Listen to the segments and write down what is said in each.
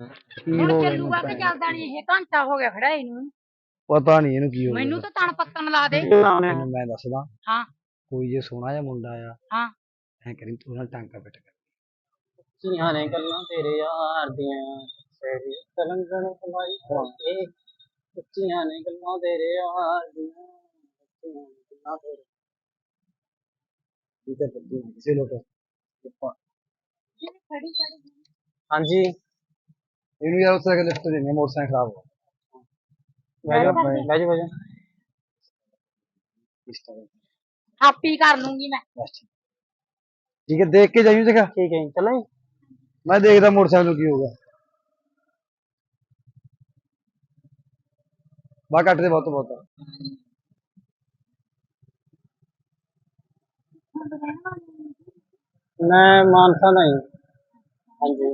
ਕੀ ਹੁਣ ਹੋ ਗਿਆ ਚੱਲੂਗਾ ਕਿ ਇਹਨੂੰ ਚੱਲਦਾ ਨਹੀਂ ਇਹ ਘੰਟਾ ਹੋ ਗਿਆ ਖੜਾ ਇਹਨੂੰ। ਪਤਾ ਨਹੀਂ ਇਹਨੂੰ ਕੀ ਹੋ ਗਿਆ। ਮੈਨੂੰ ਤਾਂ ਤਣ ਪੱਤਣ ਲਾ ਦੇ। ਤੈਨੂੰ ਮੈਂ ਦੱਸਦਾ। ਹਾਂ। ਕੋਈ ਜੇ ਸੋਹਣਾ ਜਿਹਾ ਮੁੰਡਾ ਆ ਹਾਂ। ਐ ਕਰੀ ਤੂੰ ਨਾਲ ਟਾਂਕਾ ਪਿੱਟ ਕਰ। ਉੱਚੀਆਂ ਨੇ ਗੱਲਾਂ ਤੇਰੇ ਯਾਰ ਦੀਆਂ। ਤੇਰੀ ਕਲੰਗਣ ਕਮਾਈ ਕਰਕੇ ਉੱਚੀਆਂ ਨੇ ਗੱਲਾਂ ਤੇਰੇ ਯਾਰ ਦੀਆਂ। ਉੱਚੀਆਂ ਨੇ ਗੱਲਾਂ ਤੇਰੇ। ਠੀਕ ਹੈ ਤੂੰ ਕਿਸੇ ਲੋਟ। ਖੜੀ ਖੜੀ ਹਾਂਜੀ। ਇਹਨੂੰ ਯਾਰ ਉੱਥੇ ਲਿਫਟ ਦੇਣੀ ਮੋਟਰਸਾਈਕਲ ਖਰਾਬ ਹੋ ਇਸ ਤਰ੍ਹਾਂ ਹਾਪੀ ਕਰ ਲੂੰਗੀ ਮੈਂ। ਬਸ ਠੀਕ ਠੀਕ ਹੈ ਦੇਖ ਕੇ ਜਾਈਂ ਜਗਾ ਠੀਕ ਹੈ ਜੀ ਚੱਲਾਂ ਜੀ। ਮੈਂ ਦੇਖਦਾ ਮੋਟਰਸਾਈਕਲ ਨੂੰ ਕੀ ਹੋ ਗਿਆ ਬਾ ਕੱਟ ਦੇ ਬਹੁਤ ਬਹੁਤ। ਮੈਂ ਮਾਨਸਾ ਦਾ ਹਾਂਜੀ।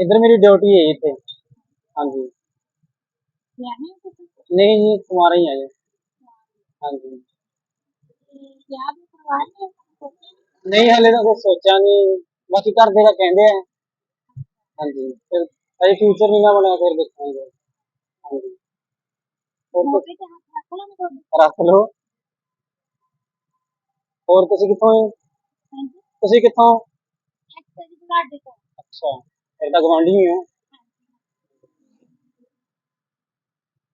ਇੱਧਰ ਮੇਰੀ ਡਿਊਟੀ ਹੈ ਜੀ ਇੱਥੇ ਹਾਂਜੀ ਨਹੀਂ ਜੀ ਕੁਮਾਰਾ ਹੀ ਆ ਜੀ ਹਾਂਜੀ ਨਹੀਂ ਹਲੇ ਤਾਂ ਕੁਝ ਸੋਚਿਆ ਨਹੀਂ ਬਾਕੀ ਘਰ ਦੇ ਤਾਂ ਕਹਿੰਦੇ ਆ ਹਾਂਜੀ ਫਿਰ ਅਜੇ ਫਿਊਚਰ ਨਹੀਂ ਨਾ ਬਣਿਆ ਫਿਰ ਦੇਖਾਂਗੇ ਹਾਂਜੀ ਹੋਰ ਕੁਛ ਰੱਖ ਲਓ ਹੋਰ ਤੁਸੀਂ ਕਿੱਥੋਂ ਆਏ ਤੁਸੀਂ ਤਾਂ ਗਵਾਂਢੀ ਹੀ ਹੋ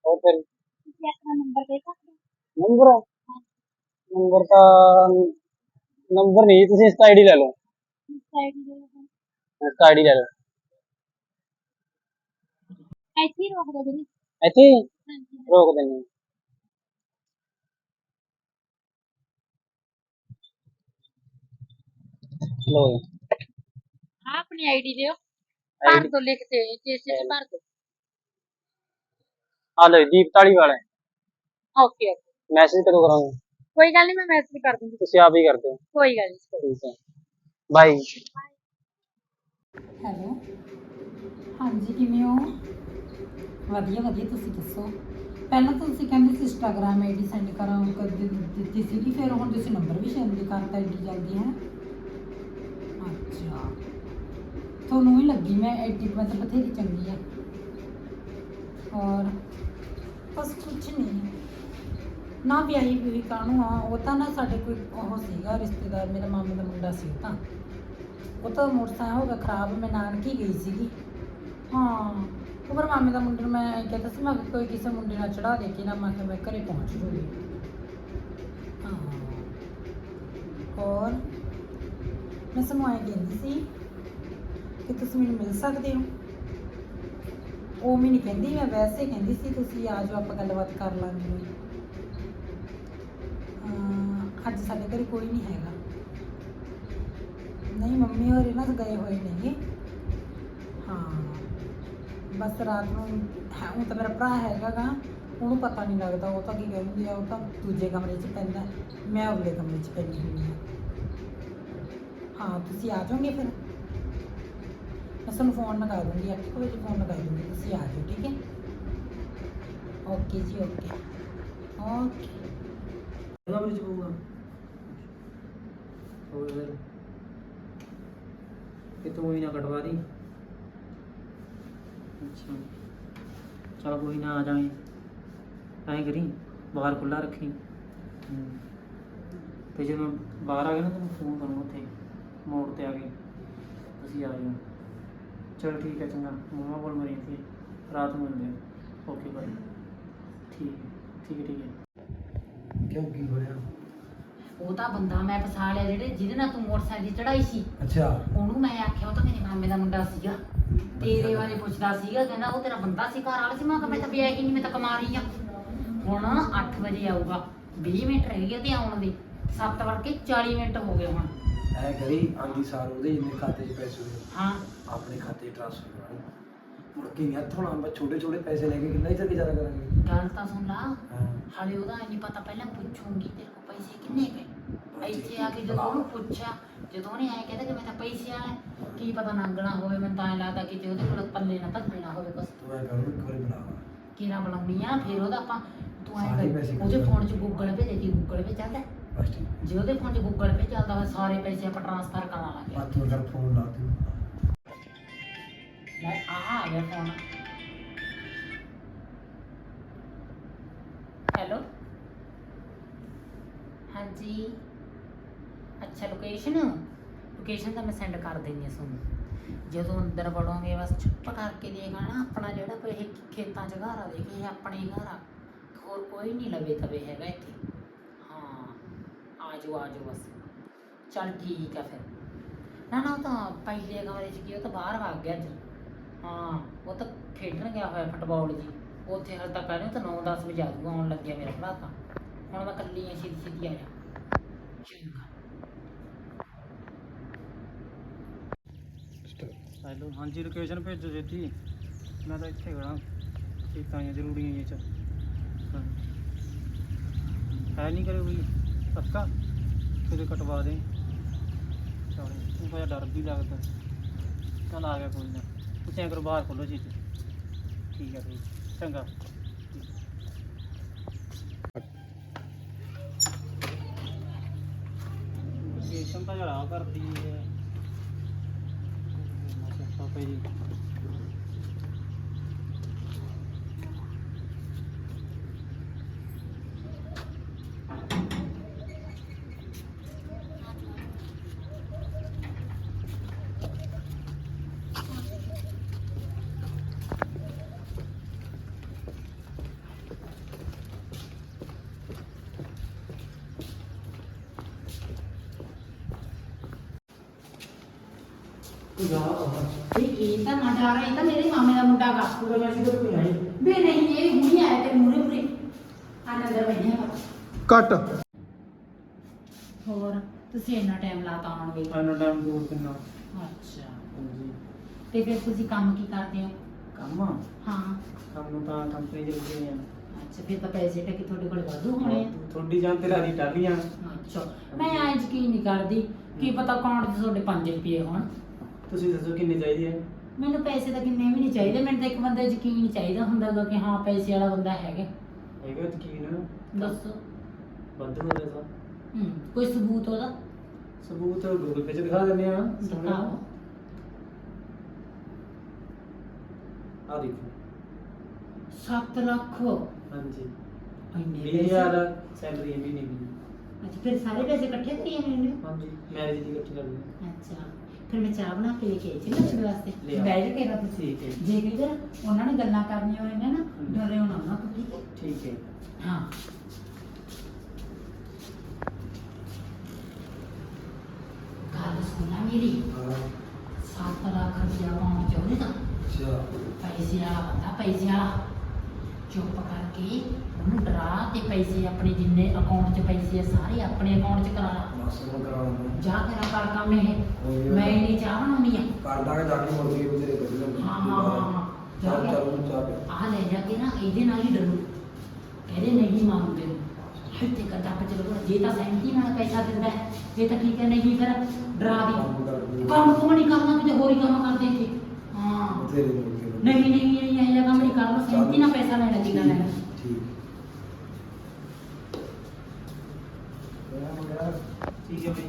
ਹੋਰ ਫਿਰ? ਨੰਬਰ ਨੰਬਰ ਤਾਂ ਨੰਬਰ ਨਹੀਂ ਤੁਸੀਂ ਇੰਸਟਾ ਆਈਡੀ ਲੈ ਲਓ। ਇੰਸਟਾ ਆਈਡੀ ਲੈ ਲਓ। ਹੀ ਰੋਕ ਦੋ ਵੀਰੇ। ਇੱਥੇ ਹੀ? ਰੋਕ ਦਿੰਦੇ ਲੋ ਆਹ ਆਪਣੀ ਆਈਡੀ ਦਿਓ। ਭਰ ਆ ਲਓ ਦੀਪ ਢਾਲੀ ਵਾਲਾ। Okay okay. ਮੈਸੇਜ ਕਦੋਂ ਕਰਾਂਗੇ? ਕੋਈ ਗੱਲ ਨਹੀਂ ਮੈਂ ਮੈਸੇਜ ਕਰ ਦੂੰਗੀ। ਤੁਸੀਂ ਆਪ ਹੀ ਕਰਦੇ ਹੋ ਕੋਈ ਗੱਲ ਨਹੀਂ। ਠੀਕ ਹੈ। ਬਾਈ। ਹੈਲੋ। ਹਾਂਜੀ ਕਿਵੇਂ ਹੋ? ਵਧੀਆ ਵਧੀਆ ਤੁਸੀਂ ਦੱਸੋ? ਪਹਿਲਾਂ ਤਾਂ ਤੁਸੀਂ ਕਹਿੰਦੇ ਸੀ ਇੰਸਟਾਗ੍ਰam ਆਈਡੀ ਸੈਂਡ ਕਰਾਂ ਕਰ ਦਿ- ਦਿੱਤੀ ਸੀਗੀ ਫਿਰ ਹੁਣ ਤੁਸੀਂ ਨੰਬਰ ਵੀ ਸੈਂਡ ਕਰਤਾ ਐਡੀ ਜਲਦੀ ਹੈ? ਅੱਛਾ। ਤੁਹਾਨੂੰ ਹੀ ਲੱਗੀ ਮੈਂ ਐਡੀ ਮੈਂ ਤਾਂ ਬਥੇਰੀ ਚੰਗੀ ਆ। ਔਰ ਬਸ ਕੁਝ ਨਹੀਂ। ਨਾ ਵਿਆਹੀ ਵੀ ਕਾਹਨੂੰ ਆ, ਉਹ ਤਾਂ ਨਾ ਸਾਡੇ ਕੋਈ ਉਹ ਸੀਗਾ, ਰਿਸ਼ਤੇਦਾਰ, ਮੇਰੇ ਮਾਮੇ ਦਾ ਮੁੰਡਾ ਸੀ ਤਾਂ। ਉਹ ਤਾਂ ਮੋਟਰਸਾਈਕਲ ਹੋ ਗਿਆ ਖਰਾਬ, ਮੈਂ ਨਾਨਕੀ ਗਈ ਸੀਗੀ। ਹਾਂ, ਉਹ ਪਰ ਮਾਮੇ ਦਾ ਮੁੰਡੇ ਨੂੰ ਮੈਂ ਕਹਿੰਦਾ ਸੀ, ਮੈਂ ਕਿਹਾ ਕੋਈ ਕਿਸੇ ਮੁੰਡੇ ਨਾਲ ਚੜਾ ਦੇ ਕੇ ਨਾ, ਮੈਂ ਕਿਹਾ ਮੈਂ ਘਰੇ ਪਹੁੰਚ ਜੂਗੀ। ਹਾਂ। ਔਰ ਮੈਂ ਤੁਹਾਨੂੰ ਆਏ ਕਹਿੰਦੀ ਸੀ ਕਿ ਤੁਸੀਂ ਮੈਨੂੰ ਮਿਲ ਸਕਦੇ ਹੋ। ਉਹ ਵੀ ਨਹੀਂ ਕਹਿੰਦੀ, ਮੈਂ ਵੈਸੇ ਕਹਿੰਦੀ ਸੀ, ਤੁਸੀਂ ਆ ਜਾਓ, ਆਪਾਂ ਗੱਲਬਾਤ ਕਰ ਲਾਂਗੇ। ਅੱਜ ਸਾਡੇ ਘਰ ਕੋਈ ਨਹੀਂ ਹੈਗਾ। ਨਹੀਂ, ਮੰਮੀ ਹੋਰ ਨਾ ਗਏ ਹੋਏ ਨੇਗੇ ਹਾਂ, ਬਸ ਰਾਤ ਨੂੰ, ਹੈ, ਉਹ ਤਾਂ ਮੇਰਾ ਭਰਾ ਹੈਗਾ ਗਾ ਉਹਨੂੰ ਪਤਾ ਨਹੀਂ ਲੱਗਦਾ, ਉਹ ਤਾਂ ਕੀ ਕਹਿੰਦੀ ਆ, ਉਹ ਤਾਂ ਦੂਜੇ ਕਮਰੇ 'ਚ ਪੈਂਦਾ। ਮੈਂ ਅਗਲੇ ਕਮਰੇ 'ਚ ਪੈਂਦੀ ਹੁੰਦੀ ਹਾਂ ਹਾਂ, ਤੁਸੀਂ ਆ ਜਾਓਗੇ ਫਿਰ? ਮੈਂ ਤੁਹਾਨੂੰ ਫੋਨ ਲਗਾ ਦੂੰਗੀ 8 ਵਜੇ ਫੋਨ ਲਗਾ ਦੂੰਗੀ ਤੁਸੀਂ ਆ ਜਾਓ ਠੀਕ ਹੈ? ਓਕੇ ਜੀ ਓਕੇ ਓਕੇ ਉਹਦਾ ਵਿੱਚ ਪਊਗਾ ਹੋਰ ਫਿਰ? ਕਿ ਤੂੰ ਹੀ ਨਾ ਕਟਵਾ ਦੀ। ਅੱਛਾ। ਚਲ ਕੋਈ ਨਾ ਆ ਜਾਵੇਂ। ਐਂ ਕਰੀ ਬਾਹਰ ਖੁੱਲਾ ਰੱਖੀ। ਤੇ ਜਦੋਂ ਬਾਹਰ ਆ ਗਿਆ ਨਾ ਤੈਨੂੰ ਫੋਨ ਕਰੂੰ ਉੱਥੇ। ਮੋੜ ਤੇ ਆ ਗਏ। ਤੁਸੀਂ ਆ ਜਾਓ ਚਲ ਠੀਕ ਹੈ ਚੰਗਾ। ਮੰਮਾ ਕੋਲ ਮਰੀ ਸੀ। ਰਾਤ ਨੂੰ ਮਿਲਦੇ ਹਾਂ। ਓਕੇ ਬਾਈ ਠੀਕ ਹੈ ਠੀਕ ਹੈ ਠੀਕ ਹੈ। ਕਿਉਂ ਕੀ ਹੋਇਆ? ਉਹ ਤਾਂ ਬੰਦਾ ਮੈਂ ਫਸਾ ਲਿਆ ਜਿਹੜੇ ਜਿਹਦੇ ਨਾਲ ਤੂੰ ਮੋਟਰਸਾਈਕਲ ਦੀ ਚੜਾਈ ਸੀ। ਅੱਛਾ। ਉਹਨੂੰ ਮੈਂ ਆਖਿਆ ਉਹ ਤਾਂ ਮੇਰੇ ਮਾਮੇ ਦਾ ਮੁੰਡਾ ਸੀਗਾ। ਤੇਰੇ ਬਾਰੇ ਪੁੱਛਦਾ ਸੀਗਾ ਕਹਿੰਦਾ ਉਹ ਤੇਰਾ ਬੰਦਾ ਸੀ ਘਰ ਵਾਲਾ ਸੀ। ਮੈਂ ਕਿਹਾ ਮੈਂ ਤਾਂ ਵਿਆਹ ਹੀ ਨਹੀਂ ਮੈਂ ਤਾਂ ਕਮਾਰੀ ਆ ਹੁਣ 8 ਵਜੇ ਆਊਗਾ। 20 ਮਿੰਟ ਰਹਿ ਗਏ ਤੇ ਆਉਣ ਦੇ। 7 ਵੜ ਕੇ 40 ਮਿੰਟ ਹੋ ਗਏ ਹੁਣ। ਐ ਕਰੀ ਆਂਦੀ ਸਾਰ ਉਹਦੇ ਜਿੰਨੇ ਖਾਤੇ 'ਚ ਪੈਸੇ ਹੋਏ। ਹਾਂ। ਆਪਣੇ ਖਾਤੇ ਟ੍ਰਾਂਸਫਰ ਕਰਾਉਣੇ। ਮੁੜ ਕੇ ਨਹੀਂ ਹੱਥ ਮੈਂ ਛੋਟੇ ਛੋਟੇ ਪੈਸੇ ਲੈ ਕੇ ਕਿੰਨਾ ਹੀ ਤੱਕ ਜ਼ਿਆਦਾ ਕਰਾਂਗੇ। ਗੱਲ ਤਾਂ ਸੁਣ ਲਾ। ਹਾਂ। ਹਾਲੇ ਉਹਦਾ ਨਹੀਂ ਪਤਾ ਪਹਿਲਾਂ ਪੁੱਛੂੰਗੀ ਤੇਰੇ ਕੋਲ ਪੈਸੇ ਕਿੰਨੇ ਪਏ? ਇੱਥੇ ਆ ਕੇ ਜਦੋਂ ਉਹਨੂੰ ਪੁੱਛਿਆ ਜਦੋਂ ਉਹਨੇ ਐ ਕਹਿੰਦਾ ਕਿ ਮੈਂ ਤਾਂ ਪੈਸੇ ਆਇਆ ਕੀ ਪਤਾ ਨੰਗਣਾ ਹੋਵੇ ਮੈਨੂੰ ਤਾਂ ਐਂ ਲੱਗਦਾ ਕਿ ਜੇ ਉਹਦੇ ਕੋਲ ਪੱਲੇ ਨਾ ਧੱਕੇ ਨਾ ਹੋਵੇ ਕੁਛ। ਤੂੰ ਐ ਕਰੋ ਇੱਕ ਵਾਰੀ ਬੁਲਾ ਕਿਹੜਾ ਬੁਲਾਉਣੀ ਆ ਫਿਰ ਉਹਦਾ ਆਪਾਂ ਤੂੰ ਐ ਸਾਰੇ ਕਰ ਪੈਸੇ ਉਹਦੇ ਕੱਢ ਫੋਨ 'ਚ ਗੂਗਲ ਪੇ ਦੇ ਦੀ ਗੂਗਲ ਪੇ ਚੱਲਦਾ। ਬਸ ਠੀਕ। ਜੇ ਉਹਦੇ ਫੋਨ 'ਚ ਗੂਗਲ ਪੇ ਚੱਲਦਾ ਹੋਵੇ ਸਾਰੇ ਪੈਸੇ ਆਪਾਂ ਟ੍ਰਾਂਸਫਰ ਕਰਾ ਲਾਂਗੇ ਬਾਤ ਤੂੰ ਅਗਰ ਫੋਨ ਲਾ ਤੂੰ ਲੈ ਆ ਆ ਗਿਆ ਫੋਨ ਹੈਲੋ ਹਾਂਜੀ ਅੱਛਾ ਲੋਕੇਸ਼ਨ ਲੋਕੇਸ਼ਨ ਤਾਂ ਮੈਂ ਸੈਂਡ ਕਰ ਦਿੰਦੀ ਹਾਂ ਤੁਹਾਨੂੰ। ਜਦੋਂ ਅੰਦਰ ਵੜੋਗੇ, ਬਸ ਚੁੱਪ ਕਰਕੇ ਦੇਖਣਾ ਆਪਣਾ ਜਿਹੜਾ ਕੋਈ ਇਹ ਖੇਤਾਂ 'ਚ ਘਰ ਆ, ਦੇਖ, ਇਹ ਆਪਣੇ ਹੀ ਘਰ ਆ। ਹੋਰ ਕੋਈ ਨਹੀਂ ਲਵੇ ਤਵੇ ਹੈਗਾ ਇੱਥੇ। ਹਾਂ ਆ ਜਾਓ ਆ ਜਾਓ ਬਸ। ਚੱਲ ਠੀਕ ਆ ਫਿਰ। ਨਾ ਨਾ, ਉਹ ਤਾਂ ਪਹਿਲੇ ਕਮਰੇ 'ਚ ਕੀ, ਉਹ ਤਾਂ ਬਾਹਰ ਵਗ ਗਿਆ ਅੱਜ ਹਾਂ, ਉਹ ਤਾਂ ਖੇਡਣ ਗਿਆ ਹੋਇਆ ਫੁੱਟਬਾਲ ਜੀ। ਉੱਥੇ ਹਲ ਤੱਕ ਆਣੇ ਤਾਂ 9-10 ਵਜੇ ਆ ਜਾਊਗਾ, ਆਉਣ ਲੱਗਿਆ ਮੇਰਾ ਭਰਾ ਤਾਂ। ਹੁਣ ਮੈਂ ਕੱਲੀ ਆ ਛੇਤੀ ਛੇਤੀ ਆ ਜਾ। ਹੈਲੋ ਹਾਂਜੀ ਲੋਕੇਸ਼ਨ ਭੇਜੋ ਛੇਤੀ ਮੈਂ ਤਾਂ ਇੱਥੇ ਖੜਾ ਖੇਤਾਂ ਆਈਆਂ ਜ਼ਰੂਰੀਆਂ ਇਹ ਚ। ਹੈ ਨਹੀਂ ਕਰੇ ਕੋਈ ਪੱਕਾ? ਫਿਰ ਕਟਵਾ ਦੇ। ਚਲ ਉਹ ਤਾਂ ਡਰ ਵੀ ਲੱਗਦਾ। ਚਲ ਆ ਗਿਆ ਕੋਈ ਨਾ। ਤੁਸੀਂ ਐਂ ਕਰੋ ਬਾਹਰ ਖੋਲੋ ਛੇਤੀ ਠੀਕ ਹੈ ਜੀ, ਚੰਗਾ। ਲੋਕੇਸ਼ਨ ਤਾਂ ਜਰਾ ਕਰਦੀ ਹੈ ਪਾਪਾ ਜੀ ਇਹ ਇਹ ਤਾਂ ਨਾ ਡਰ ਇਹ ਤਾਂ ਮੇਰੇ ਮਾਮੇ ਦਾ ਮੁੰਡਾ ਗਾ। ਪੂਰਾ ਮੈਸੇਜ ਤਾਂ ਕੋਈ ਨਹੀਂ ਬੇ ਨਹੀਂ ਇਹ ਹੁਣੀ ਆਇਆ ਤੇ ਮੂਰੇ ਮੂਰੇ ਆ ਨਜ਼ਰ ਬੈਠਿਆ ਵਾ ਕੱਟ। ਹੋਰ ਤੁਸੀਂ ਇੰਨਾ ਟਾਈਮ ਲਾਤਾ ਆਉਣ ਵਿੱਚ ਆਨੋ ਟਾਈਮ ਦੂਰ ਕਿੰਨਾ? ਅੱਛਾ। ਹਾਂਜੀ। ਤੇ ਫਿਰ ਤੁਸੀਂ ਕੰਮ ਕੀ ਕਰਦੇ ਹੋ? ਕੰਮ ਹਾਂ। ਕੰਮ ਨੂੰ ਤਾਂ ਕੰਪਨੀ ਦੇ ਵਿੱਚ ਆ। ਅੱਛਾ ਫਿਰ ਤਾਂ ਪੈਸੇ ਟਕੇ ਤੁਹਾਡੇ ਕੋਲ ਵਾਧੂ ਹੋਣੇ ਆ। ਤੁਹਾਡੀ ਜਾਨ ਤੇਰਾ ਦੀ ਟਾਲੀਆਂ ਅੱਛਾ। ਮੈਂ ਐਂ ਯਕੀਨ ਨਹੀਂ ਕਰਦੀ ਕੀ ਪਤਾ ਅਕਾਊਂਟ 'ਚ ਤੁਹਾਡੇ 5 ਰੁਪਏ ਹੋਣ। ਤੁਸੀਂ ਦੱਸੋ ਕਿੰਨੇ ਚਾਹੀਦੇ ਆ ਮੈਨੂੰ ਪੈਸੇ ਤਾਂ ਕਿੰਨੇ ਵੀ ਨਹੀਂ ਚਾਹੀਦੇ। ਮੈਨੂੰ ਤਾਂ ਇੱਕ ਬੰਦਾ ਯਕੀਨ ਚਾਹੀਦਾ ਹੁੰਦਾ ਗਾ ਕਿ ਹਾਂ ਪੈਸੇ ਵਾਲਾ ਬੰਦਾ ਹੈਗਾ। ਹੈਗਾ ਯਕੀਨ? ਦੱਸੋ। ਵੱਧ ਹੋ ਰਿਹਾ ਹੂੰ ਕੋਈ ਸਬੂਤ ਉਹਦਾ? ਸਬੂਤ ਗੂਗਲ ਪੇ ਚ ਦਿਖਾ ਦਿੰਦੇ ਆ ਦਿਖਾਓ। ਆ ਦੇਖੋ। 7 ਲੱਖ। ਹਾਂਜੀ। ਇੰਨੇ 20000 ਸੈਲਰੀ ਹੈ ਮਹੀਨੇ ਦੀ। ਅੱਛਾ ਫਿਰ ਸਾਰੇ ਪੈਸੇ ਇਕੱਠੇ ਕਰੀਏ ਮੈਨੂੰ? ਹਾਂਜੀ ਮੈਰਿਜ ਦੀ ਇਕੱਠੀ ਕਰਦੇ ਹਾਂ। ਅੱਛਾ। ਫਿਰ ਮੈਂ ਚਾਹ ਬਣਾ ਕੇ ਲੈ ਕੇ ਆਈ ਸੀ ਤੁਹਾਡੇ ਵਾਸਤੇ। ਲੈ। ਬੈਠ ਕੇ ਨਾ ਤੁਸੀਂ। ਠੀਕ ਹੈ ਜੇ। ਕਿਧਰ ਉਹਨਾਂ ਨੇ ਗੱਲਾਂ ਕਰਨੀਆਂ ਹੋਏ ਨੇ ਡਰੇ ਹੋਣਾ ਨਾ ਤੁਸੀਂ ਠੀਕ ਹੈ ਠੀਕ ਹੈ। ਹਾਂ। ਗੱਲ ਸੁਣਾ ਮੇਰੀ। 7 ਲੱਖ ਰੁਪਇਆ ਪਾਉਣ ਚਾਹੁੰਦੇ ਤਾਂ। ਅੱਛਾ। ਪੈਸੇ ਵਾਲਾ ਬੰਦਾ ਪੈਸੇ ਵਾਲਾ। ਚੁੱਪ ਕਰਕੇ ਉਹਨੂੰ ਡਰਾ ਤੇ ਪੈਸੇ ਆਪਣੇ ਜਿੰਨੇ ਅਕਾਊਂਟ 'ਚ ਪੈਸੇ ਆ ਸਾਰੇ ਆਪਣੇ ਅਕਾਊਂਟ 'ਚ ਕਰਾ ਲਾ। ਬਸ ਮੈਂ ਜਾ ਤੇਰਾ ਕਰ ਕੰਮ ਇਹ। ਕੋਈ। ਮੈਂ ਨਹੀਂ। ਚਾਹ ਬਣਾਉਣੀ ਆ। ਕਰ ਦਾਂਗੇ ਜਾ ਕੇ ਮੁੜ ਕੇ ਤੇਰੇ ਕੱਢ ਲਾਂਗੇ ਹਾਂ, ਹਾਂ, ਹਾਂ, ਹਾਂ। ਚੱਲ ਚਾਹ। ਆ ਲੈ ਜਾ ਕੇ ਨਾ ਇਹਦੇ ਨਾਲ ਹੀ ਡਰੂ। ਕਹਿੰਦੇ ਨਹੀਂ ਮੰਗਦੇ। ਹੱਥੇ ਕੱਟਾ ਪਚ ਲੋ ਜੇ ਤਾਂ ਸੈਂਤੀ ਨਾਲ ਪੈਸਾ ਦਿੰਦਾ ਹੈ ਇਹ ਤਾਂ ਠੀਕ ਹੈ ਨਹੀਂ ਫਿਰ ਡਰਾ ਦੀ। ਕੰਮ ਕੁਮ ਨਹੀਂ ਕਰਨਾ ਕਿਤੇ ਹੋਰ ਹੀ ਕੰਮ ਕਰਦੇ ਇੱਥੇ। ਹਾਂ। ਤੇਰੇ ਮੁੜ ਕੇ ਨਹੀਂ ਨਹੀਂ ਨਹੀਂ ਇਹ ਜਿਹਾ ਕੰਮ ਨਹੀਂ ਕਰਨਾ ਸੈਂਤੀ ਨਾਲ ਪੈਸਾ ਲੈਣਾ ਦੀ ਗੱਲ ਹੈ ਠੀਕ ਮੇਰਾ ਮੁੰਡਾ ਠੀਕ ਹੈ ਬਈ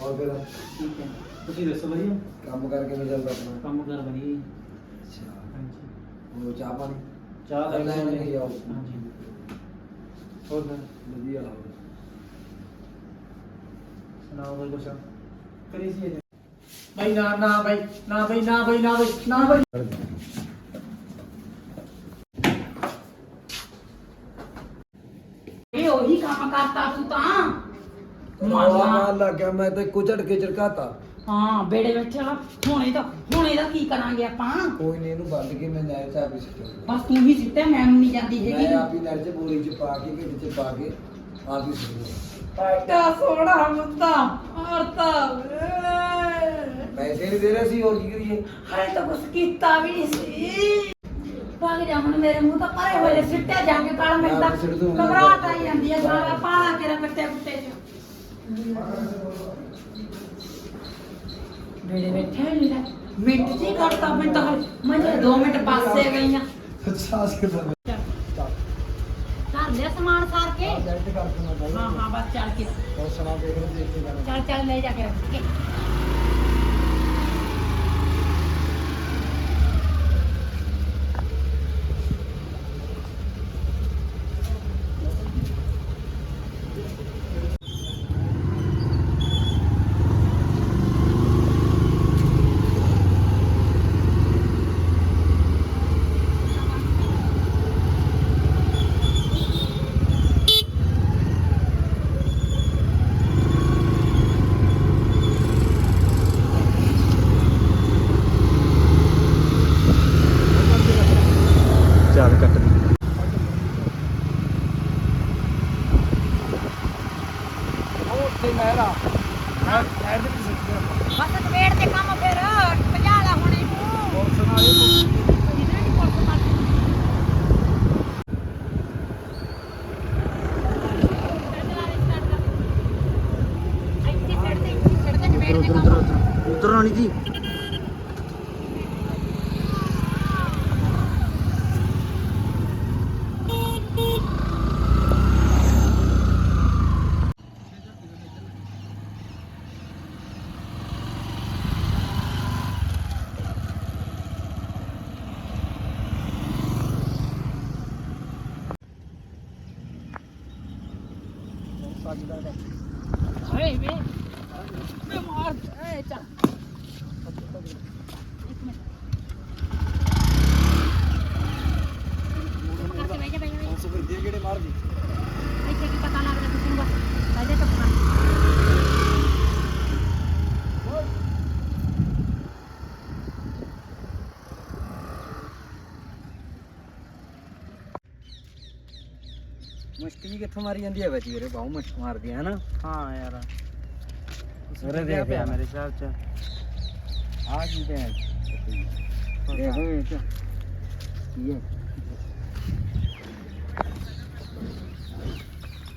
ਹੋਰ ਫਿਰ ਠੀਕ ਹੈ ਤੁਸੀਂ ਦੱਸੋ ਵਧੀਆ ਕੰਮ ਕਰਕੇ ਮੈਂ ਚੱਲਦਾ ਆਪਣਾ ਕੰਮ ਕਰ ਵਧੀਆ ਜੀ। ਅੱਛਾ ਹਾਂਜੀ ਉਹ ਚਾਹ ਪਾਣੀ ਚਾਹ ਦਾ ਲੈ ਲੈ ਕੇ ਜਾਓ। ਹਾਂਜੀ ਹੋਰ ਫਿਰ ਵਧੀਆ ਲਾਓ ਸੁਣਾਓ ਬਈ ਕੁਛ ਕਰੀ ਸੀ ਇਹ ਬਈ ਨਾ ਨਾ ਬਈ ਨਾ ਬਈ ਨਾ ਬਈ ਨਾ ਬਈ ਨਾ ਬਈ। ਇਹ ਉਹੀ ਕੰਮ ਕਰਤਾ ਤੂੰ ਤਾਂ। ਮਾਲਾ ਮਾਲ ਲੱਗ ਗਿਆ ਮੈਂ ਤੇ ਕੁਚੜ ਕੇ ਚੜਕਾਤਾ ਹਾਂ ਬੇੜੇ ਵਿੱਚ ਹੁਣੇ ਤਾਂ ਹੁਣ ਇਹਦਾ ਕੀ ਕਰਾਂਗੇ ਆਪਾਂ? ਕੋਈ ਨਹੀਂ ਇਹਨੂੰ ਬੰਦ ਕੇ ਮੈਂ ਨਹਿਰ ਚ ਆਪੀ ਸਿੱਟੂਗਾ ਬਸ ਤੂੰ ਹੀ ਸਿੱਟਿਆ ਮੈਂ ਨਹੀਂ ਜਾਂਦੀ ਹੈਗੀ। ਮੈਂ ਆਪੀ ਨਹਿਰ ਚ ਬੋਰੀ ਚ ਪਾ ਕੇ ਢਿੱਡ ਚ ਪਾ ਕੇ ਆਪੀ ਸਿੱਟੂਗਾ ਐਡਾ ਸੋਹਣਾ ਮੁੰਡਾ ਔਰਤਾ ਪੈਸੇ ਨਹੀਂ ਦੇ ਰਹੇ ਸੀ ਹੋਰ ਕੀ ਕਰੀਏ? ਹਾਏ ਤਾਂ ਕੁਛ ਕੀਤਾ ਵੀ ਨਹੀਂ ਸੀ। ਭਾਗ ਜਾ ਹੁਣ ਮੇਰੇ ਮੂੰਹ ਤਾਂ ਪਰੇ ਹੋਏ ਸਿੱਟਿਆ ਜਾ ਕੇ ਕਾਲ ਮੈਂ ਤਾਂ ਸਿੱਟ। ਘਬਰਾਹਟ ਆਈ ਜਾਂਦੀ ਹੈ ਸਾਰਾ ਪਾਲਾ ਕੇ ਰੱਖਤੇ ਕੁੱਤੇ ਚ। ਬੇੜੇ ਬੈਠੇ ਨਹੀਂ ਲੈ ਮਿੰਟ ਜੀ ਕਰਤਾ ਮੈਂ ਤਾਂ ਮੈਂ ਤਾਂ 2 ਮਿੰਟ ਪਾਸੇ ਗਈਆਂ ਅੱਛਾ ਸੇ ਬੰਦ ਘਰ ਲਿਆ ਸਮਾਨ ਸਾਰ ਕੇ। ਜੈਟ ਕਰ ਦੂੰਗਾ ਹਾਂ ਹਾਂ ਬਸ ਚੱਲ ਕੇ। ਹੋਰ ਸੁਣਾ ਦੇਖ ਰਹੇ ਦੇਖ ਕੇ ਜਾਣਾ। ਚੱਲ ਚੱਲ ਲੈ ਜਾ ਕੇ ਰੱਖ ਕੇ। ਬਸ ਨਵੇੜ ਤੇ ਕੰਮ ਫਿਰ ਭਜਾ ਲਾ ਹੁਣੇ ਉਧਰ ਉਧਰ ਉਧਰ। ਉਧਰ ਰਾਣੀ ਜੀ। ਉਸ ਫਿਰ ਦੇ ਕਿਹੜੇ ਮਾਰ ਦੀ ਇੱਥੇ ਕੀ ਪਤਾ ਲੱਗਦਾ ਕਿਸੇ ਨੂੰ ਬਹਿ ਜਾ ਚੁੱਪ ਕਰ ਕਿੱਥੋਂ ਮਾਰੀ ਜਾਂਦੀ ਹੈ ਬੱਚੀ ਵੀਰੇ ਬਾਹੂ ਮੁਸ਼ਕ ਮਾਰਦੀ ਹੈ ਨਾ ਹਾਂ ਯਾਰ। ਕਿਆ ਦੇਖ ਪਿਆ। ਮੇਰੇ ਹਿਸਾਬ ਚ। ਆ ਕੀ ਤੇ ਦੇਖੋ ਇਹ ਚ ਕੀ ਹੈ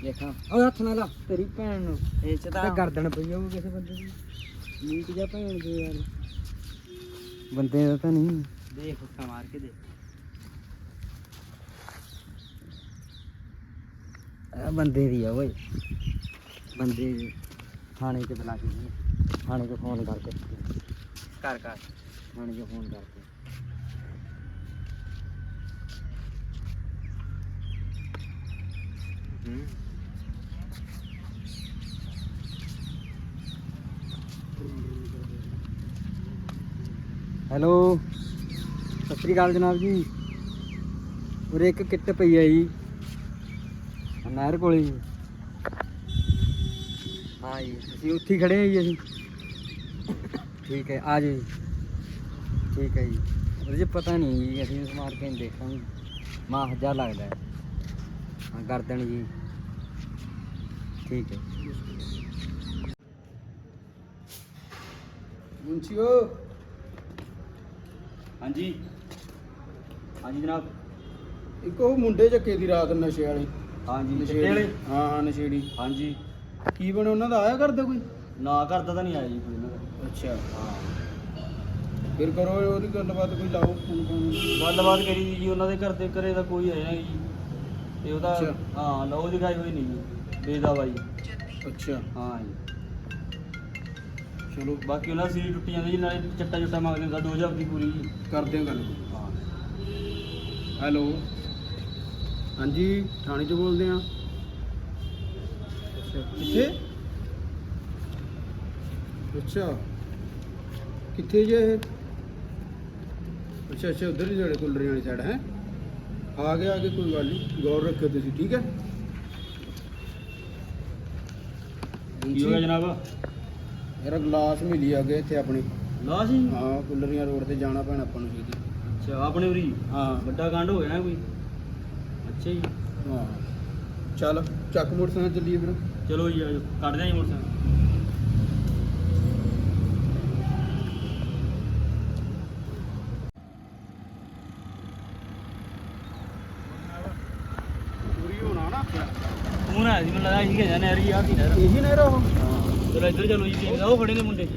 ਦੇਖਾਂ। ਓਏ ਹੱਥ ਨਾਲ ਲਾ। ਤੇਰੀ ਭੈਣ ਨੂੰ। ਇਹ ਚ ਤਾਂ ਗਰਦਨ ਪਈ ਹੋਊ ਕਿਸੇ ਬੰਦੇ ਦੀ। ਨੀਟ ਜਾ ਭੈਣ ਦੇ ਯਾਰ। ਬੰਦੇ ਦਾ ਤਾਂ ਨਹੀਂ। ਦੇਖ ਉੱਕਾ ਮਾਰ ਕੇ ਦੇ ਇਹ ਬੰਦੇ ਦੀ ਆ ਓਏ। ਬੰਦੇ ਦੀ। ਥਾਣੇ ਤੇ ਬੁਲਾ ਕੇ। ਥਾਣੇ ਤੇ ਫੋਨ ਕਰਕੇ। ਕਰ ਕਰ ਥਾਣੇ ਤੇ ਫੋਨ ਕਰਕੇ। ਹੂੰ ਹੈਲੋ। ਸਤਿ ਸ੍ਰੀ ਅਕਾਲ ਜਨਾਬ ਜੀ। ਉਰੇ ਇੱਕ ਕਿੱਟ ਪਈ ਆ ਜੀ। ਨਹਿਰ ਕੋਲੇ ਜੀ ਹਾਂ ਜੀ ਅਸੀਂ ਉੱਥੇ ਹੀ ਖੜੇ ਆ ਜੀ ਅਸੀਂ। ਠੀਕ ਹੈ ਆ ਜੀ। ਠੀਕ ਹੈ ਜੀ। ਉਹਦੇ ਪਤਾ ਨਹੀਂ ਜੀ ਅਸੀਂ ਉਸ ਮਾਰ ਕੇ ਦੇਖਾਂਗੇ। ਮਾਂ ਹਜ਼ਾਰ ਲੱਗਦਾ ਹੈ। ਹਾਂ ਗਰਦਨ ਜੀ। ਠੀਕ ਹੈ। ਮੁੰਸ਼ੀਓ। ਹਾਂਜੀ। ਹਾਂਜੀ ਜਨਾਬ। ਇੱਕ ਉਹ ਮੁੰਡੇ ਚੱਕੇ ਦੀ ਰਾਤ ਨਸ਼ੇ ਵਾਲੇ। ਹਾਂਜੀ ਨਸ਼ੇੜੀ। ਹਾਂ ਹਾਂ ਨਸ਼ੇੜੀ। ਹਾਂਜੀ। ਕੀ ਬਣੇ ਉਹਨਾਂ ਦਾ ਆਇਆ ਕਰਦਾ ਕੋਈ? ਨਾ ਕਰਦਾ ਤਾਂ ਨਹੀਂ ਆਇਆ ਜੀ ਕੋਈ ਦਾ। ਅੱਛਾ। ਹਾਂ। ਫਿਰ ਕਰੋ ਉਹਦੀ ਗੱਲਬਾਤ ਕੋਈ ਲਾਓ ਫੋਨ ਫੋਨ। ਗੱਲਬਾਤ ਕਰੀ ਜੀ ਉਹਨਾਂ ਦੇ ਘਰ ਦੇ ਘਰੇ ਦਾ ਕੋਈ ਆਇਆ ਨਹੀਂ ਜੀ। ਤੇ ਉਹਦਾ ਅੱਛਾ। ਹਾਂ ਲਓ ਜਗਾਈ ਹੋਈ ਨਹੀਂ ਜੀ। ਬੇਦਾਵਾ ਜੀ ਅੱਛਾ। ਹਾਂ ਜੀ। ਚਲੋ। ਬਾਕੀ ਉਹਨਾਂ ਸੀ ਟੁੱਟੀ ਜਾਂਦੀ ਜੀ ਨਾਲੇ ਚੱਟਾ ਚੁੱਟਾ ਮੰਗਦੇ ਹੁੰਦਾ 2000 ਦੀ ਪੂਰੀ ਜੀ। ਕਰਦੇ ਹਾਂ ਗੱਲ। ਹਾਂ। ਹੈਲੋ। ਹਾਂਜੀ ਥਾਣੇ ਚੋਂ ਬੋਲਦੇ ਆ ਅੱਛਾ ਕਿੱਥੇ? ਅੱਛਾ। ਕਿੱਥੇ ਜੇ ਇਹ? ਅੱਛਾ ਅੱਛਾ ਉਧਰ ਹੀ ਜਿਹੜੇ ਕੁਲਰੀ ਵਾਲੀ ਸਾਈਡ ਹੈ? ਆ ਗਿਆ ਆ ਕੇ ਕੋਈ ਗੱਲ ਨਹੀਂ ਗੌਰ ਰੱਖਿਓ ਤੁਸੀਂ ਠੀਕ ਹੈ? ਕੀ ਹੋ ਗਿਆ ਜਨਾਬ? ਮੇਰਾ ਗਲਾਸ ਮਿਲੀ ਅੱਗੇ ਇੱਥੇ ਆਪਣੀ। ਲਾ ਜੀ ਹਾਂ ਕੁਲਰੀਆਂ ਰੋਡ ਤੇ ਜਾਣਾ ਪੈਣਾ ਆਪਾਂ ਨੂੰ ਛੇਤੀ ਅੱਛਾ ਆਪਣੇ ਉਰੀ? ਹਾਂ। ਵੱਡਾ ਕਾਂਡ ਹੋ ਗਿਆ ਨਾ ਕੋਈ? ਅੱਛਾ ਜੀ। ਹਾਂ। ਚੱਲ ਚੱਕ ਮੋਟਰਸਾਈਕਲ ਚੱਲੀਏ ਫਿਰ। ਚਲੋ ਜੀ ਆਜੋ। ਕੱਢਦੇ ਆਂ ਜੀ ਮੋਟਰਸਾਈਕਲ। ਪੂਰੀ ਹੋਣਾ ਨਾ ਫੋਨ ਆਇਆ ਸੀ ਮੈਨੂੰ ਲੱਗਾ ਸੀ ਕਿ ਜਾਨੇ ਯਾਰ ਆ ਕੀ ਨਹਿਰ ਇਹੀ ਨਹੀਂ ਰਹੋ ਚਲੋ ਇੱਧਰ ਚਲੋ ਜੀ ਉਹ ਖੜੇ ਨੇ ਮੁੰਡੇ।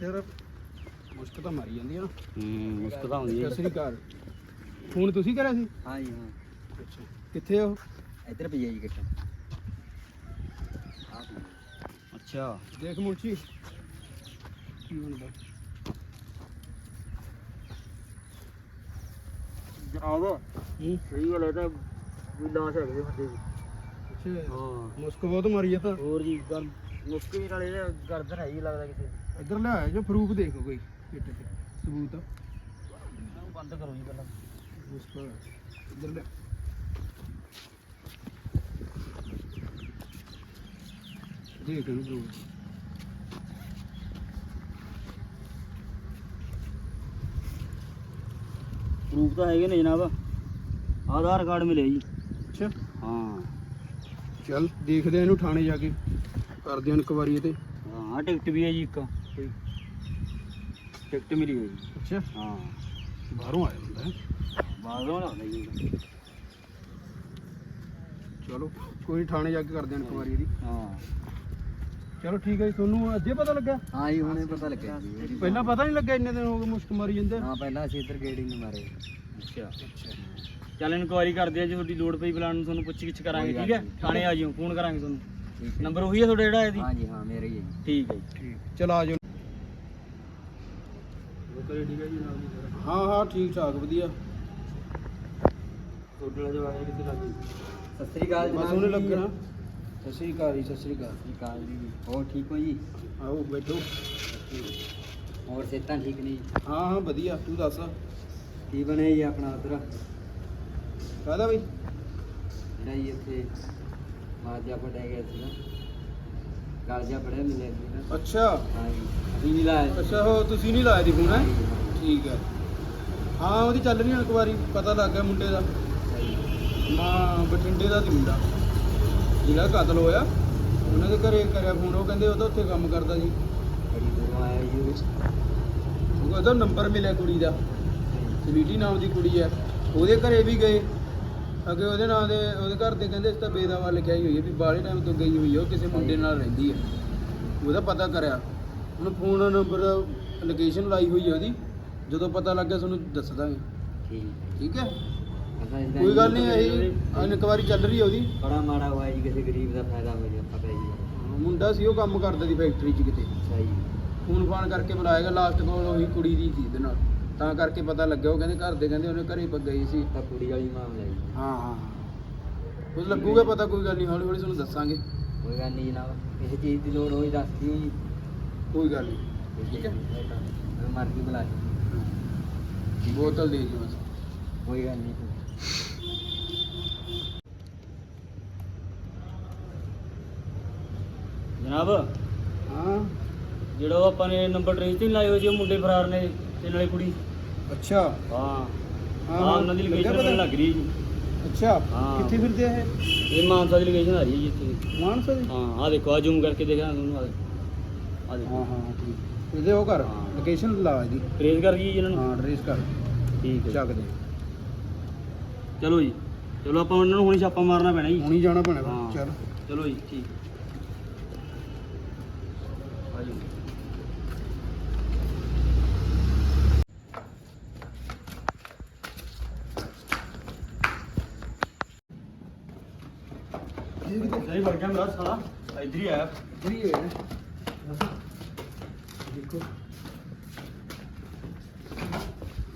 ਤਾਂ ਕਿੱਥੇ ਰ ਮੁਸ਼ਕ ਤਾਂ ਮਾਰੀ ਜਾਂਦੀ ਆ। ਨਾ ਹੂੰ ਮੁਸਕਦਾ ਹੁੰਦੀ ਸਤਿ ਸ੍ਰੀ ਅਕਾਲ। ਫੋਨ ਤੁਸੀਂ ਕਰਿਆ ਸੀ? ਹਾਂ ਜੀ ਹਾਂ। ਅੱਛਾ। ਕਿੱਥੇ ਹੋ ਇੱਧਰ ਪਈ ਆ ਜੀ ਕਿੱਟ ਅੱਛਾ। ਦੇਖ ਮੁਰਚੀ ਕੀ ਬਣਦਾ? ਜਨਾਬ ਹੂੰ। ਸਹੀ ਗੱਲ ਹੈ ਤਾਂ ਵੀ ਲਾਸ਼ ਹੈਗੇ ਦੇ ਬੰਦੇ ਦੀ। ਅੱਛਾ। ਹਾਂ। ਮੁਸ਼ਕ ਬਹੁਤ ਮਾਰੀ ਤਾਂ। ਹੋਰ ਜੀ ਗੱਲ ਮੁਸਕੀ ਨਾਲੇ ਇਹਦਾ ਗਰਦਨ ਹੈ ਹੀ ਲੱਗਦਾ ਕਿਸੇ ਦੀ। ਇੱਧਰ ਲਿਆ ਜੋ ਪ੍ਰੂਫ ਦੇਖੋ ਕੋਈ ਕਿੱਟ ਤੇ ਸਬੂਤ। ਇਹਨੂੰ ਬੰਦ ਕਰੋ ਜੀ ਪਹਿਲਾਂ। ਮੁਸ਼ਕ ਇੱਧਰ ਲਿਆ ਦੇਖ ਇਹਨੂੰ ਪ੍ਰੂਫ ਪ੍ਰੂਫ ਤਾਂ ਹੈਗੇ ਨੇ ਜਨਾਬ। ਆਧਾਰ ਕਾਰਡ ਮਿਲਿਆ ਜੀ। ਅੱਛਾ। ਹਾਂ। ਚੱਲ ਦੇਖਦੇ ਆ ਇਹਨੂੰ ਥਾਣੇ ਜਾ ਕੇ। ਕਰਦੇ ਆ ਇਨਕੁਆਰੀ ਤੇ ਹਾਂ ਟਿਕਟ ਵੀ ਹੈ ਜੀ ਇੱਕ। ਟਿਕਟ ਮਿਲੀ ਹੋਈ। ਅੱਛਾ। ਹਾਂ। ਬਾਹਰੋਂ ਆਇਆ ਹੁੰਦਾ ਹੈ। ਬਾਜ਼ੋਂ ਲਾਉਂਦਾ ਜੀ। ਚਲੋ ਕੋਈ ਥਾਣੇ ਜਾ ਕੇ ਕਰਦੇ ਹਾਂ ਇਨਕੁਆਰੀ ਇਹਦੀ। ਹਾਂ। ਚਲੋ ਠੀਕ ਹੈ ਜੀ ਤੁਹਾਨੂੰ ਅੱਜੇ ਪਤਾ ਲੱਗਾ ਹਾਂ ਜੀ ਹੁਣੇ ਪਤਾ ਲੱਗਿਆ ਜੀ ਇਹਦੀ- ਪਹਿਲਾਂ ਪਤਾ ਨਹੀਂ ਲੱਗਾ ਇੰਨੇ ਦਿਨ ਹੋ ਗਏ ਮੁਸ਼ਕ ਮਾਰੀ ਜਾਂਦੇ। ਹਾਂ ਪਹਿਲਾਂ ਅਸੀਂ ਇੱਧਰ ਗੇੜੀ ਨਹੀਂ ਮਾਰੇ। ਅੱਛਾ। ਚੱਲ ਇਨਕੁਆਇਰੀ ਕਰਦੇ ਆ ਜੇ ਤੁਹਾਡੀ ਲੋੜ ਪਈ ਬੁਲਾਉਣ ਨੂੰ ਤੁਹਾਨੂੰ ਪੁੱਛ ਗਿੱਛ ਕਰਾਂਗੇ ਠੀਕ ਹੈ। ਥਾਣੇ ਆ ਜਿਓ ਫੋਨ ਕਰਾਂਗੇ ਤੁਹਾਨੂੰ। ਠੀਕ ਹੈ। ਨੰਬਰ ਉਹੀ ਹੈ ਤੁਹਾਡਾ ਜਿਹੜਾ ਇਹਦੀ? ਹਾਂ ਜੀ ਹਾਂ ਮੇਰਾ ਹੀ ਹੈ ਜੀ। ਠੀਕ ਹੈ ਜੀ। ਠੀਕ। ਚਲ ਆ ਜਾਓ ਹਾਂ ਹਾਂ ਠੀਕ ਠਾਕ ਵਧੀਆ। ਤੁਹਾਡੇ ਵਾਲਾ ਜਵਾਬ ਕਿੱਥੇ ਲੱਗੀ ਸਤਿ ਸ੍ਰੀ ਅਕਾਲ ਬਸ ਜਨਾਬ ਉਹਨੇ ਜੀ। ਲੱਗਣਾ। ਸਤਿ ਸ੍ਰੀ ਅਕਾਲ ਜੀ ਸਤਿ ਸ੍ਰੀ ਅਕਾਲ। ਸਤਿ ਸ੍ਰੀ ਅਕਾਲ ਜੀ। ਹੋਰ ਠੀਕ ਹੋ ਜੀ? ਆਓ ਬੈਠੋ। ਹੋਰ ਸਿਹਤਾਂ ਠੀਕ ਨਹੀਂ ਹਾਂ ਹਾਂ ਵਧੀਆ। ਤੂੰ ਦੱਸ? ਕੀ ਬਣਿਆ ਜੀ ਆਪਣਾ ਉਧਰ? ਕਾਹਦਾ ਬਈ? ਜਿਹੜਾ ਜੀ ਇੱਥੇ ਮਾਜਾ ਪਟਿਆ ਗਿਆ ਸੀ ਨਾ ਕਾਲਜਾ ਪੜਿਆ ਮਿਲਿਆ ਸੀ ਨਾ ਅੱਛਾ। ਹਾਂ ਜੀ ਅਸੀਂ ਨਹੀਂ ਲਾਇਆ ਅੱਛਾ ਉਹ ਤੁਸੀਂ ਨਹੀਂ ਲਾਇਆ ਦੀ ਫੋਨ ਹੈ? ਹਾਂ ਜੀ, ਹਾਂ। ਠੀਕ ਹੈ। ਹਾਂ ਉਹਦੀ ਚੱਲ ਰਹੀ ਇਨਕੁਆਰੀ ਪਤਾ ਲੱਗ ਗਿਆ ਮੁੰਡੇ ਦਾ। ਮਾਂ ਬਠਿੰਡੇ ਦਾ ਸੀ ਮੁੰਡਾ। ਜਿਹੜਾ ਕਤਲ ਹੋਇਆ। ਉਹਨਾਂ ਦੇ ਘਰੇ ਕਰਿਆ ਫੋਨ ਉਹ ਕਹਿੰਦੇ ਉਹ ਤਾਂ ਉੱਥੇ ਕੰਮ ਕਰਦਾ ਸੀ। ਬੜੀ ਦੂਰੋਂ ਆਇਆ ਜੀ ਉਹ ਉਹਦਾ ਨੰਬਰ ਮਿਲਿਆ ਕੁੜੀ ਦਾ। ਸਵੀਟੀ ਨਾਮ ਦੀ ਕੁੜੀ ਹੈ। ਉਹਦੇ ਘਰੇ ਵੀ ਗਏ। ਅੱਗੇ ਉਹਦੇ ਨਾਂ ਦੇ ਉਹਦੇ ਘਰ ਦੇ ਕਹਿੰਦੇ ਇਸ ਤਾਂ ਬੇਦਾਵਾ ਲਿਖਿਆ ਹੀ ਹੋਈ ਹੈ ਵੀ ਬਾਹਲੇ ਟਾਈਮ ਤੋਂ ਗਈ ਹੋਈ ਹੈ ਉਹ ਕਿਸੇ ਮੁੰਡੇ ਨਾਲ ਰਹਿੰਦੀ ਹੈ। ਉਹਦਾ ਪਤਾ ਕਰਿਆ। ਹੁਣ ਫੋਨ ਨੰਬਰ ਲੋਕੇਸ਼ਨ ਲਾਈ ਹੋਈ ਹੈ ਉਹਦੀ। ਜਦੋਂ ਪਤਾ ਲੱਗਿਆ ਤੁਹਾਨੂੰ ਦੱਸ ਦਾਂਗੇ। ਠੀਕ ਠੀਕ ਹੈ? ਕੋਈ ਗੱਲ ਨਹੀਂ ਇਹ ਇਨਕੁਆਰੀ ਚੱਲ ਰਹੀ ਹੈ ਉਹਦੀ। ਬੜਾ ਮਾੜਾ ਹੋਇਆ ਜੀ ਕਿਸੇ ਗਰੀਬ ਦਾ ਫਾਇਦਾ ਹੋ ਗਿਆ ਪਤਾ ਹੀ ਮੁੰਡਾ ਸੀ ਉਹ ਕੰਮ ਕਰਦਾ ਸੀ ਫੈਕਟਰੀ 'ਚ ਕਿਤੇ। ਫੋਨ ਫਾਨ ਕਰਕੇ ਬੁਲਾਏਗਾ ਲਾਸਟ ਕੋਲ ਉਹੀ ਕੁੜੀ ਦੀ ਸੀ ਇਹਦੇ ਨਾਲ। ਤਾਂ ਕਰਕੇ ਪਤਾ ਲੱਗਿਆ ਉਹ ਕਹਿੰਦੇ ਘਰ ਦੇ ਕਹਿੰਦੇ ਉਹਨੇ ਘਰੇ ਪ ਗਈ ਸੀ। ਤਾਂ ਕੁੜੀ ਵਾਲੀ ਮਾਮਲਾ ਜੀ ਹਾਂ ਹਾਂ ਉਹ ਲੱਗੂਗਾ ਪਤਾ ਕੋਈ ਗੱਲ ਨਹੀਂ ਹੌਲੀ ਹੌਲੀ ਤੁਹਾਨੂੰ ਦੱਸਾਂਗੇ। ਕੋਈ ਗੱਲ ਨਹੀਂ ਜਨਾਬ ਕਿਸੇ ਚੀਜ਼ ਦੀ ਲੋੜ ਹੋਈ ਦੱਸ ਦਿਓ ਜੀ। ਕੋਈ ਗੱਲ ਨਹੀਂ ਠੀਕ ਹੈ? ਮੈਂ ਮਰਜ਼ੀ ਬੁਲਾ ਲਈ। ਬੋਤਲ ਦੇ ਦਿਓ ਬਸ। ਕੋਈ ਗੱਲ ਨਹੀਂ। ਜਨਾਬ ਹਾਂ। ਜਿਹੜਾ ਉਹ ਆਪਾਂ ਨੇ ਨੰਬਰ ਟ੍ਰੇਸ ਤੇ ਹੋਏ ਸੀ ਉਹ ਮੁੰਡੇ ਫਰਾਰ ਨੇ ਤੇ ਨਾਲੇ ਕੁੜੀ। ਅੱਛਾ। ਹਾਂ। ਹਾਂ, ਉਹਨਾਂ ਦੀ ਲੋਕੇਸ਼ਨ ਲੱਗ ਰਹੀ ਜੀ ਅੱਛਾ ਹਾਂ। ਕਿੱਥੇ ਫਿਰਦੇ ਆ ਇਹ? ਇਹ ਮਾਨਸਾ ਦੀ ਲੋਕੇਸ਼ਨ ਆ ਰਹੀ ਹੈ ਜੀ ਇੱਥੇ। ਮਾਨਸਾ ਦੀ? ਹਾਂ ਆ ਦੇਖੋ ਆ ਜ਼ੂਮ ਕਰਕੇ ਦੇਖਾਂ ਤੁਹਾਨੂੰ ਆ ਹਾਂ ਦੇਖੋ। ਹਾਂ ਠੀਕ। ਇਹਦੇ ਉਹ ਕਰ ਹਾਂ। ਲੋਕੇਸ਼ਨ ਲਾ ਇਹਦੀ। ਟ੍ਰੇਸ ਕਰ ਗਈ ਜੀ ਇਹਨਾਂ ਨੂੰ? ਹਾਂ ਟ੍ਰੇਸ ਕਰ। ਠੀਕ ਹੈ ਚੱਕ ਦੇ ਚਲੋ ਜੀ। ਚਲੋ ਆਪਾਂ ਉਹਨਾਂ ਨੂੰ ਹੁਣੀ ਛਾਪਾ ਮਾਰਨਾ ਪੈਣਾ ਜੀ। ਹੁਣੀ ਜਾਣਾ ਪੈਣਾ। ਹਾਂ। ਚੱਲ। ਚਲੋ ਜੀ ਠੀਕ। ਸਹੀ ਵੜ ਗਿਆ ਮੇਰਾ ਸਾਲਾ ਇੱਧਰ ਹੀ ਆਇਆ ਫਰੀ ਹੈ ਦੇਖੋ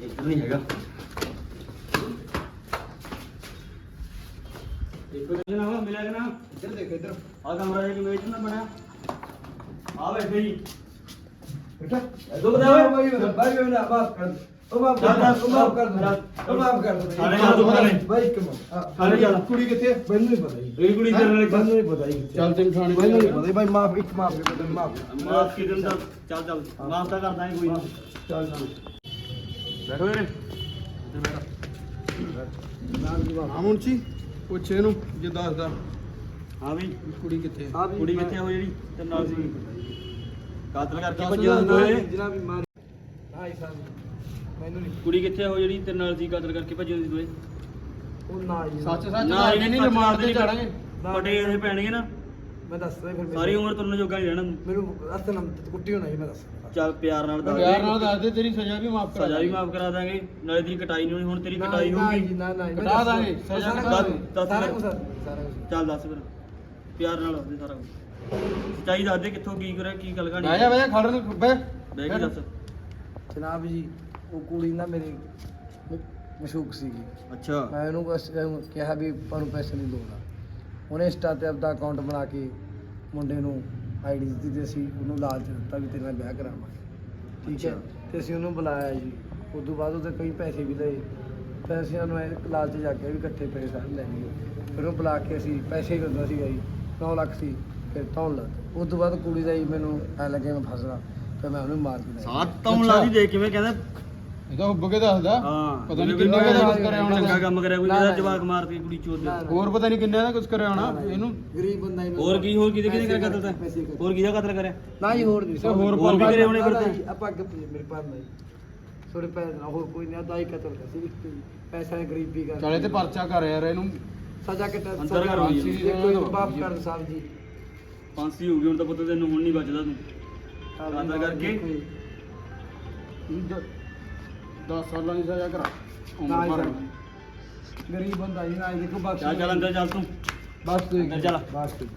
ਇੱਧਰ ਨਹੀਂ ਹੈਗਾ ਦੇਖੋ ਤੇ ਨਾ ਮਿਲਿਆ ਕਿ ਨਾ ਇੱਧਰ ਦੇਖ ਇੱਧਰ ਆ ਕਮਰਾ ਜਿਹਾ ਕਿਵੇਂ ਇਤਨਾ ਬਣਿਆ ਆ ਬੈਠੇ ਜੀ ਬੇਟਾ ਦੋ ਬਤਾਓ ਭਾਈ ਭਾਈ ਮੇਰਾ ਮਾਫ ਕਰ ਉਹ ਮਾਫ ਚੱਲ, ਕਰ ਚੱਲ, ਉਹ ਮਾਫ ਕਰ ਕਰ ਸਾਰੇ ਤੂੰ ਪਤਾ ਨਹੀਂ। ਭਾਈ ਕਮ ਸਾਰੇ ਚੱਲ। ਕੁੜੀ ਕਿੱਥੇ ਹੈ? ਮੈਨੂੰ ਨਹੀਂ ਪਤਾ ਜੀ। ਇਹ ਕੁੜੀ ਤੇਰੇ ਨਾਲ ਇੱਕ- ਮੈਨੂੰ ਨਹੀਂ ਪਤਾ ਜੀ ਚੱਲ ਤੈਨੂੰ ਥਾਣੇ ਮੈਨੂੰ ਨਹੀਂ ਪਤਾ ਜੀ, ਭਾਈ ਮਾਫ ਇੱਕ ਮਾਫ ਕਰ ਦੇ ਮਾਫ ਮਾਫ ਕੀ ਦਿਨ ਦਾ ਚੱਲ ਚੱਲ। ਮਾਫ ਤਾਂ ਕਰਦਾ ਕੋਈ ਨਾ। ਚੱਲ ਚੱਲ। ਬੈਠੋ ਵੀਰੇ। ਹਾਂ ਮੁੰਚੀ ਪੁੱਛ ਇਹਨੂੰ ਜੇ ਦੱਸਦਾ। ਹਾਂ ਵੀ। ਵੀ ਕੁੜੀ ਕਿੱਥੇ ਹੈ ਕੁੜੀ ਕਿੱਥੇ ਹੋ ਜਿਹੜੀ? ਤੇ ਨਾਲ ਸੀ ਕਾਤਲ ਕਰਕੇ ਭੱਜਿਆ ਦੋਏ ਜਨਾਬ ਮਾਰ। ਭਾਈ ਸਾਹਿਬ ਮੈਨੂੰ ਨਹੀਂ ਕੁੜੀ ਕਿੱਥੇ ਹੋ ਜਿਹੜੀ ਤੇ ਨਾਲ ਸੀ ਕਾਤਲ ਕਰਕੇ ਭੱਜੇ ਸੀ ਦੋਏ? ਉਹ ਨਾ ਜੀ। ਸੱਚ ਸੱਚ ਨਾ ਨਹੀਂ ਨਹੀਂ ਰਿਮਾਂਡ ਤੇ ਚੜਾਂਗੇ ਪਟੇ ਇਹ ਪੈਣਗੇ ਨਾ। ਮੈਂ ਦੱਸਦਾ ਫਿਰ ਸਾਰੀ ਉਮਰ ਤੁਰਨ ਜੋਗਾ ਨਹੀਂ ਰਹਿਣਾ। ਮੈਨੂੰ ਅਸਤ ਨਮ ਕੁੱਟੀ ਹੋਣਾ ਜੀ ਮੈਂ ਦੱਸ ਚੱਲ ਪਿਆਰ ਨਾਲ ਦੱਸ ਪਿਆਰ ਨਾਲ ਦੱਸ ਦੇ ਤੇਰੀ ਸਜ਼ਾ ਵੀ ਮਾਫ ਕਰਾ ਸਜ਼ਾ ਵੀ ਮਾਫ ਕਰਾ ਦਾਂਗੇ। ਨਾਲੇ ਤੇਰੀ ਕਟਾਈ ਨਹੀਂ ਹੋਣੀ ਹੁਣ ਤੇਰੀ ਕਟਾਈ ਹੋਊਗੀ। ਨਾ ਨਾ ਕਟਾ ਦਾਂਗੇ ਸਜ਼ਾ ਦੱਸ- ਕਟਾ ਦੱਸ ਸਾਰਾ ਫਿਰ। ਕੁਝ ਸਾਰਾ ਕੁਝ ਚੱਲ ਦੱਸ ਫਿਰ। ਪਿਆਰ ਨਾਲ ਦੱਸ ਦੇ ਸਾਰਾ ਕੁਝ ਸੱਚਾਈ ਦੱਸ ਦੇ ਕਿੱਥੋਂ ਕੀ ਕਰਿਆ ਕੀ ਗੱਲ ਕਹਾਣੀ। ਬਹਿ ਜਾ ਬਹਿ ਜਾ ਖੜ ਬਹਿ। ਬਹਿ ਕੇ ਦੱਸ। ਜਨਾਬ ਜੀ ਉਹ ਕੁੜੀ ਨਾ ਮੇਰੀ ਮਸ਼ੂਕ ਸੀਗੀ। ਅੱਛਾ। ਮੈਂ ਉਹਨੂੰ ਬਸ ਕਿਹਾ ਵੀ ਆਪਾਂ ਨੂੰ ਪੈਸੇ ਨਹੀਂ ਲੋੜ ਆ ਉਹਨੇ ਇੰਸਟਾ ਤੇ ਆਪਦਾ ਅਕਾਊਂਟ ਬਣਾ ਕੇ ਮੁੰਡੇ ਨੂੰ ਆਈਡੀ ਦਿੱਤੀ ਤੇ ਅਸੀਂ ਉਹਨੂੰ ਲਾਲਚ ਦਿੱਤਾ ਵੀ ਤੇਰੇ ਨਾਲ ਵਿਆਹ ਕਰਾਵਾਂਗੇ। ਠੀਕ ਹੈ? ਤੇ ਅਸੀਂ ਉਹਨੂੰ ਬੁਲਾਇਆ ਜੀ। ਉਸ ਤੋਂ ਬਾਅਦ ਉਹਦੇ ਕਈ ਪੈਸੇ ਵੀ ਲਏ। ਅਸੀਂ ਉਹਨੂੰ ਇਹ ਲਾਲਚ ਜਾ ਕੇ ਵੀ ਇਕੱਠੇ ਪੈਸੇ ਸਾਰੇ ਲੈ ਲਏ। ਫਿਰ ਉਹ ਬੁਲਾ ਕੇ ਅਸੀਂ ਪੈਸੇ ਹੀ ਦਿੰਦਾ ਸੀਗਾ ਜੀ। 9 ਲੱਖ ਸੀ ਫਿਰ ਤੌਣ ਲੱਗ ਉਸ ਤੋਂ ਬਾਅਦ ਕੁੜੀ ਦਾ ਜੀ ਮੈਨੂੰ ਐ ਲੱਗੇ ਮੈਂ ਫਸਣਾ ਫਿਰ ਮੈਂ ਉਹਨੂੰ ਮਾਰ ਗਿਆ। ਸਾਤ ਤੌਣ ਲਾ ਦੀ ਦੇਖ ਕਿਵੇਂ ਕਹਿੰਦਾ? ਇਹ ਤਾਂ ਹੁੱਬ ਕੇ ਦੱਸਦਾ। ਹਾਂ ਪਤਾ ਨਹੀਂ ਕਿੰਨੇ ਦਾ ਕੁਝ ਕਰਿਆ ਹੋਣਾ ਚੰਗਾ ਕੰਮ ਕਰਿਆ ਕੋਈ ਨਾ, ਨਾ, ਜਵਾਕ ਮਾਰਤੀ ਕੁੜੀ ਚੋਦ ਨਾ, ਨਾ। ਹੋਰ ਪਤਾ ਨਹੀਂ ਕਿੰਨੇ ਦਾ ਕੁਝ ਕਰਿਆ ਹੋਣਾ। ਇਹਨੂੰ ਗਰੀਬ ਬੰਦਾ ਹੀ ਹੋਰ ਕੀ ਹੋਰ ਕਿਹਦੇ ਕਿਹਦੇ ਕਤਲ ਤਾਂ? ਕਰ- ਹੋਰ ਕਿਹਦਾ ਕਤਲ ਕਰਿਆ? ਨਾ ਜੀ ਹੋਰ ਨਹੀਂ। ਤੇ ਹੋਰ ਹੋਰ ਵੀ ਕਰੇ ਹੋਣੇ ਨਾ, ਨਾ ਫਿਰ ਜੀ, ਆਪਾਂ ਅੱਗੇ ਮੇਰੇ ਪਾਸ ਨਹੀਂ ਥੋੜੇ ਪੈਸੇ ਨਾਲ ਹੋਰ ਕੋਈ ਨਹੀਂ ਆਦਾ ਹੀ ਕਤਲ ਕਰ ਸੀ ਪੈਸਾ ਨੇ ਗਰੀਬੀ ਕਰ ਚਾਲੇ ਤੇ ਪਰਚਾ ਕਰ ਯਾਰ ਇਹਨੂੰ। ਸਜ਼ਾ ਕੱਟ ਅੰਦਰ ਕਰੋ ਜੀ। ਦੇਖੋ ਬਾਪ ਕਰ ਸਾਹਿਬ ਜੀ। ਫਾਂਸੀ ਹੋ ਗਈ ਹੁਣ ਤਾਂ ਪੁੱਤ ਤੈਨੂੰ ਹੁਣ ਨਹੀਂ ਬਚਦਾ ਤੂੰ। ਕਤਲ ਕਰਕੇ? 10 ਸਾਲਾਂ ਦੀ ਸਜ਼ਾ ਕਰਾ। ਨਾ ਉਮਰ ਜੀ, ਭਰ ਗਰੀਬ ਬੰਦਾ ਜੀ ਨਾ ਇਹ ਦੇਖੋ ਬਖਸ਼ ਚੱਲ ਚੱਲ ਅੰਦਰ ਚੱਲ ਤੂੰ। ਬਸ ਤੂੰ ਅੰਦਰ ਚੱਲ। ਬਸ ਤੂੰ।